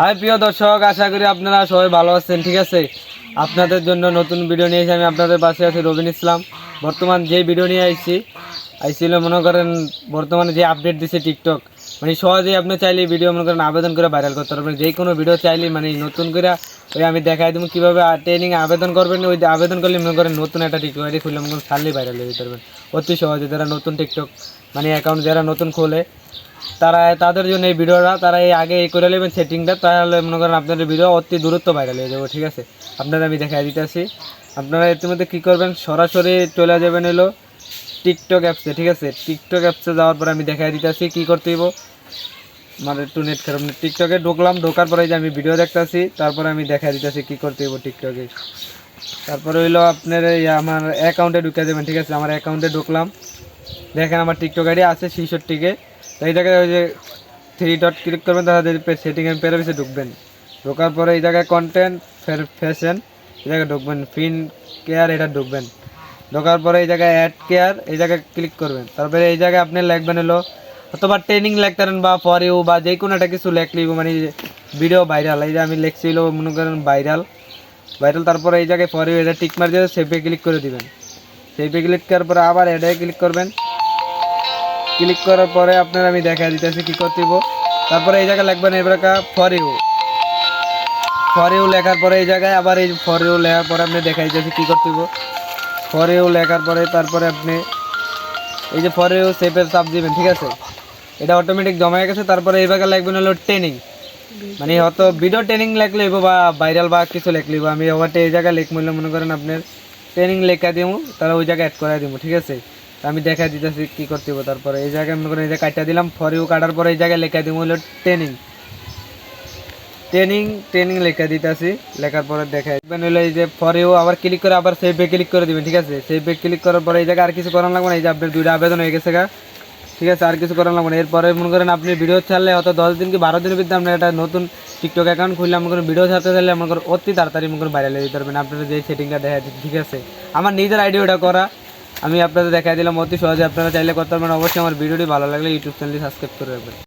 High, প্রিয় দর্শক, আশা করি আপনারা সবাই ভালো আছেন, ঠিক আছে? আপনাদের জন্য নতুন ভিডিও নিয়ে এসে আমি আপনাদের পাশে আছি রবিন ইসলাম। বর্তমান যে ভিডিও নিয়ে আইছি, আইছিল মনে করেন বর্তমানে যে আপডেট দিছে টিকটক মানে সহজেই আপনি চাইলে ভিডিও মনে করেন আবেদন করে ভাইরাল করতে পারবেন। যে কোনো ভিডিও চাইলে মানে নতুন করে ওই আমি দেখাই দেবো কীভাবে ট্রেনিং আবেদন করবেন, ওই আবেদন করলে মনে করেন নতুন একটা টিকটক আইডি খুললে মনে করেন ছাড়লেই ভাইরাল হয়ে যেতে পারবেন। অতি সহজে যারা নতুন টিকটক মানে অ্যাকাউন্ট যারা নতুন খোলে তারা তাদের জন্য এই ভিডিওটা, তারা এই আগে এই করে নেবেন সেটিংটা, তাহলে মনে করেন আপনাদের ভিডিও অতি দূরত্ব ভাইরাল হয়ে যাবে, ঠিক আছে? আপনারা আমি দেখাই দিতেছি। আপনারা ইতিমধ্যে কী করবেন? সরাসরি চলে যাবেন এলো টিকটক অ্যাপসে ঠিক আছে? টিকটক অ্যাপসে যাওয়ার পরে আমি দেখাই দিতেছি কী করতে হইব। আমার একটু নেট খারাপ নেই টিকটকে ঢুকলাম, ঢোকার পরে যে আমি ভিডিও দেখতেছি, তারপরে আমি দেখাই দিতেছি কী করতে হইব টিকটকে তারপরে হইল আপনার এই আমার অ্যাকাউন্টে ঢুকে দেবেন ঠিক আছে? আমার অ্যাকাউন্টে ঢুকলাম। দেখেন আমার টিকটক আইডি আছে ছিষট্টিকে। তো এই জায়গায় ওই যে থ্রি ডট ক্লিক করবেন, তাহলে সেটিং এন্ড পেরাভিসে ঢুকবেন। ঢোকার পরে এই জায়গায় কন্টেন্ট ফের ফ্যাশন এই জায়গায় ঢুকবেন। ফিন কেয়ার এটা ঢুকবেন। ঢোকার পরে এই জায়গায় অ্যাড কেয়ার এই জায়গায় ক্লিক করবেন। তারপরে এই জায়গায় আপনি লিখবেন হলো, অথবা ট্রেনিং লিখতেন বা ফর ইউ বা যে কোনো একটা কিছু লেখলি মানে ভিডিও ভাইরাল এই যে আমি লিখছিল মনে করেন ভাইরাল ভাইরাল তারপরে এই জায়গায় ফর ইউ এটা টিক মার দিয়ে সেভে ক্লিক করে দিবেন। সেভে ক্লিক করার পরে আবার এটাই ক্লিক করবেন। ক্লিক করার পরে আপনার আমি দেখা দিতেছি কি করতে। তারপরে এই জায়গায় লিখবেন এবার ফর ইউ ফর ইউ লেখার পরে এই জায়গায় আবার এই ফর ইউ লেখার পরে আপনি দেখা দিতেছি কি করতে। ফর ইউ লেখার পরে তারপরে আপনি এই যে ফর ইউ সেভের চাপ দিবেন, ঠিক আছে এটা অটোমেটিক জমা হয়ে গেছে, তারপরে এই জায়গায় লিখবেন হলো ট্রেনিং মানে হয়তো ভিডিও ট্রেনিং লেখলে বা ভাইরাল বা কিছু লেখলে। আমি ওভারটা এই জায়গায় লিখ মনে করেন আপনার ট্রেনিং লেখা দিব তাহলে ওই জায়গায় অ্যাড করে দিব ঠিক আছে আমি দেখা দিতেছি কি করতে হবে তারপরে। এই জায়গায় মনে এই যে কাটা দিলাম, ফর ইউ কাটার পরে এই জায়গায় লেখা দিব হলো ট্রেনিং ট্রেনিং ট্রেনিং লেখা দিতেছি। লেখার পরে দেখা দিবেন হলো এই যে ফর ইউ আবার ক্লিক করে আবার সেভে ক্লিক করে দিবেন, ঠিক আছে? সেভে ক্লিক করার পরে এই জায়গায় আর কিছু করার লাগবে না, এই যে আপনার দুইটা আবেদন হয়ে গেছে গা। ঠিক আছে, আর কিছু করার লাগবে না। এরপরে মনে করেন আপনি ভিডিও ছাড়লে হয়তো দশ দিন কি বারো দিনের ভিতরে আপনার একটা নতুন টিকটক অ্যাকাউন্ট খুললে মনে করেন ভিডিও ছাড়তে চাইলে মনে করেন অতি তাড়াতাড়ি মনে করেন ভাইরাল হয়ে যেতে পারবেন। আপনারা যে সেটিংটা দেখা ঠিক আছে? আমার নিজের আইডিয়া ওটা করা। আমি আপনাদের দেখাই দিলাম অতি সহজে। আপনারা চাইলে করতে পারবেন। অবশ্যই আমার ভিডিওটি ভালো লাগলে ইউটিউব চ্যানেলটি সাবস্ক্রাইব করে রাখবেন।